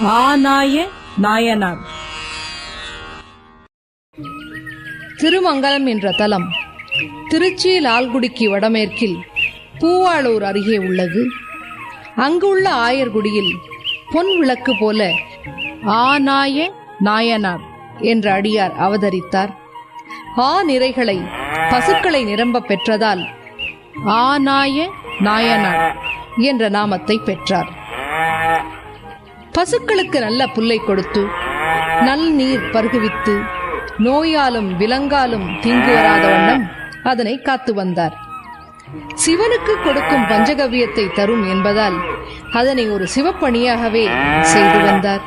ஆநாய நாயனார் திருமங்கலம் என்ற தலம் திருச்சி லால்குடிக்கு வடமேற்கில் பூவாளூர் அருகே உள்ளது. அங்குள்ள ஆயர்குடியில் பொன் விளக்கு போல ஆநாய நாயனார் என்ற அடியார் அவதரித்தார். ஆ நிறைகளை பசுக்களை நிரம்ப பெற்றதால் ஆநாய நாயனார் என்ற நாமத்தை பெற்றார். பசுக்களுக்கு நல்ல புல்லை கொடுத்து நல் நீர் பருகுவித்து நோயாலும் விலங்காலும் தீங்கு வராத வண்ணம் அதனை காத்து வந்தார். சிவனுக்கு கொடுக்கும் பஞ்சகவியத்தை தரும் என்பதால் அதனை ஒரு சிவப்பணியாகவே செய்து வந்தார்.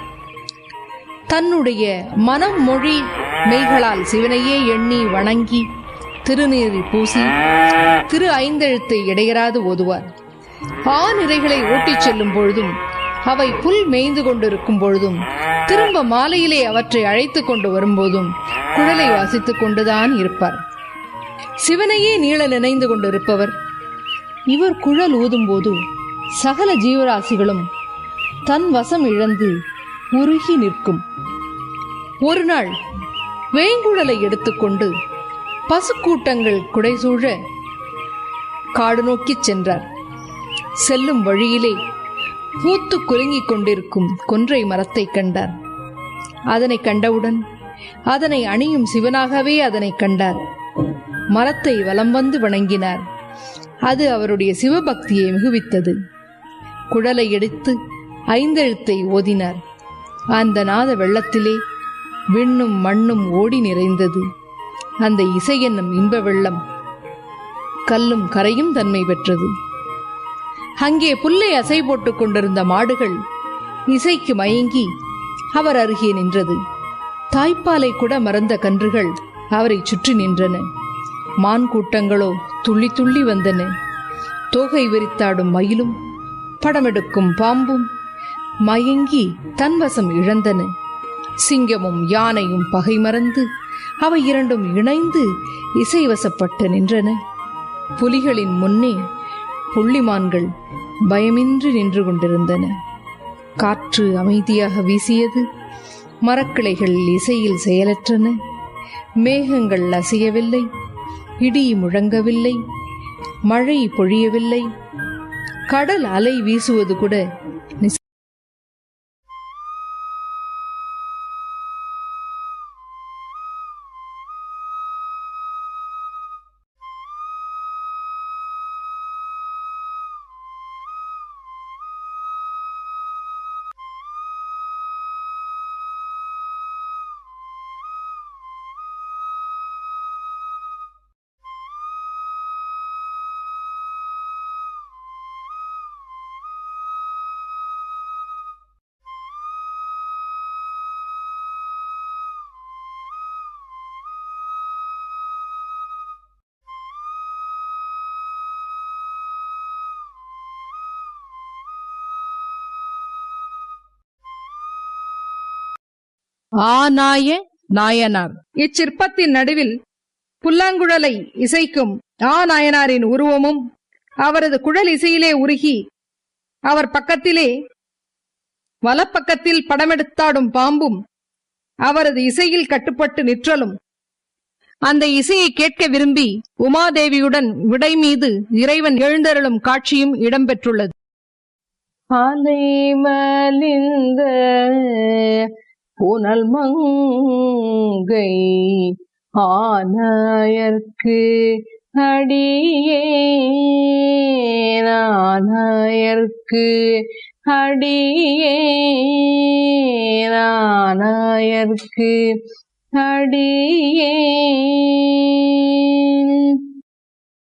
தன்னுடைய மனம் மொழி மெய்களால் சிவனையே எண்ணி வணங்கி திருநீரில் பூசி திரு ஐந்தெழுத்தை இடையராது ஓதுவார். ஆ நிறைகளை ஓட்டிச் செல்லும் பொழுதும் அவை புல் மேய்ந்து கொண்டிருக்கும் பொழுதும் திரும்ப மாலையிலே அவற்றை அழைத்துக் கொண்டு வரும்போதும் குழலை வாசித்துக் கொண்டுதான் இருப்பார். சிவனையே நீள நினைந்து கொண்டிருப்பவர். இவர் குழல் ஊதும்போது சகல ஜீவராசிகளும் தன் வசம் இழந்து உருகி நிற்கும். ஒரு நாள் வேங்குழலை எடுத்துக்கொண்டு பசுக்கூட்டங்கள் குடைசூழ காடு நோக்கிச் சென்றார். செல்லும் வழியிலே பூத்து குலுங்கிக் கொண்டிருக்கும் கொன்றை மரத்தை கண்டார். அதனை கண்டவுடன் அதனை அணியும் சிவனாகவே அதனை கண்டார். மரத்தை வலம் வந்து வணங்கினார். அது அவருடைய சிவபக்தியை மிகுவித்தது. குடலை எடுத்து ஐந்தெழுத்தை ஓதினார். அந்த நாத வெள்ளத்திலே விண்ணும் மண்ணும் ஓடி நிறைந்தது. அந்த இசை என்னும் இன்ப வெள்ளம் கல்லும் கரையும் தன்மை பெற்றது. அங்கே புல்லை அசை போட்டுக் கொண்டிருந்த மாடுகள் இசைக்கு மயங்கி அவர் அருகே நின்றது. தாய்ப்பாலை கூட மறந்த கன்றுகள் அவரை சுற்றி நின்றன. மான் கூட்டங்களோ துள்ளி துள்ளி வந்தன. தோகை விரித்தாடும் மயிலும் படமெடுக்கும் பாம்பும் மயங்கி தன்வசம் இழந்தன. சிங்கமும் யானையும் பகை மறந்து அவை இரண்டும் இணைந்து இசைவசப்பட்டு நின்றன. புலிகளின் முன்னே புள்ளிமான்கள் பயமின்றி நின்று கொண்டிருந்தன. காற்று அமைதியாக வீசியது மரக்கிளைகள் இசையில் செயலற்றன மேகங்கள் அசையவில்லை இடி முழங்கவில்லை மழை பொழியவில்லை கடல் அலை வீசுவது கூட ஆநாய நாயனார். இச்சிற்பத்தின் நடுவில் புல்லாங்குழலை இசைக்கும் ஆ நாயனாரின் உருவமும் அவரது குழல் இசையிலே உருகி அவர் பக்கத்திலே வலப்பக்கத்தில் படமெடுத்தாடும் பாம்பும் அவரது இசையில் கட்டுப்பட்டு நிற்றலும். அந்த இசையை கேட்க விரும்பி உமாதேவியுடன் விடை மீது இறைவன் எழுந்தருளும் காட்சியும் இடம்பெற்றுள்ளது. அலைமலிந்த புனல் மங்கை ஆனாயர்க்கு அடியேனாயர்க்கு அடியேனாயர்க்கு அடியே